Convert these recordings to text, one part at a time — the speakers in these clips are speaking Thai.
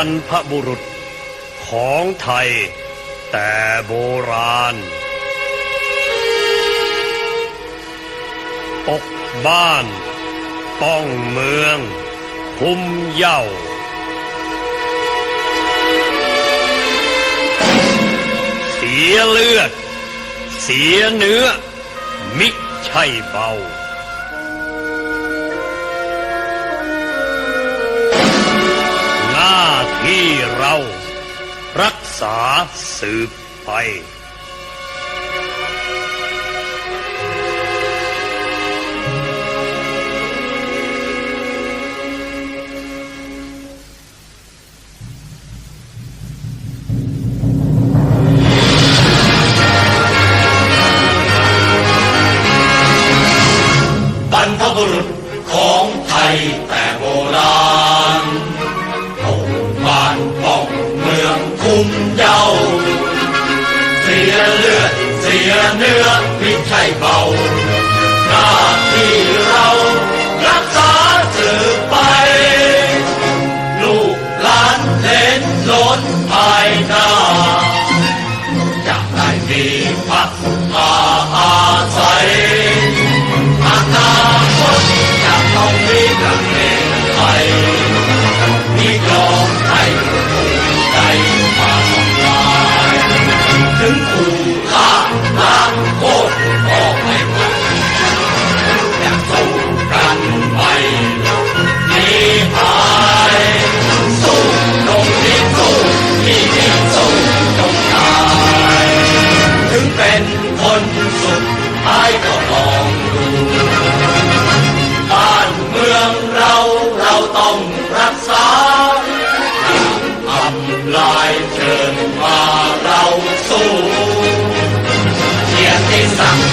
รรพบุรุษของไทย แต่โบราณ ปกบ้าน ป้องเมือง คุมเย้าเสียเลือด เสียเนื้อ มิใช่เบา เรา รักษาสืบไป บรรพบุรุษของไทยแต่ ป้องเมืองคุ้มเยาเสียเลือดเสียเนื้อไม่ใช่เบา รักษาทำลายเชิญมาเราสู้เกียรติศักดิ์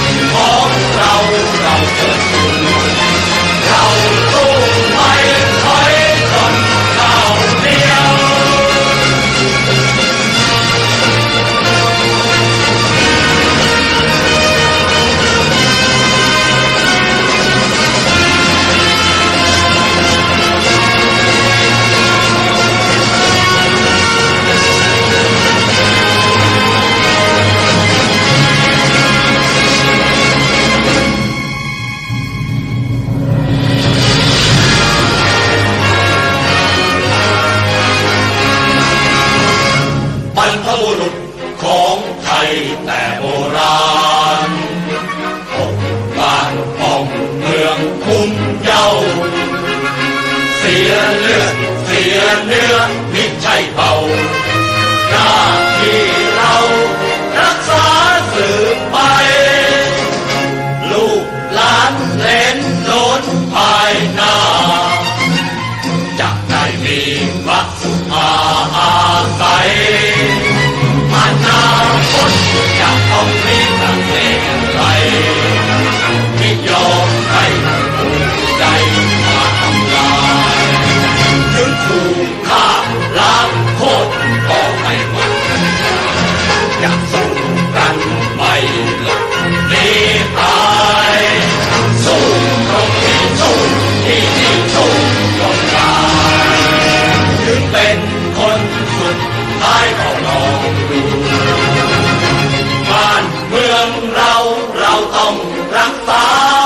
รรพบุรุษของไทยแต่โบราณปกบ้านป้องเมืองคุ้มเย้า เสียเลือดเสียเนื้อมิใช่เบา คนสุดท้ายก็ลองดูบ้านเมืองเราเราต้องรักษา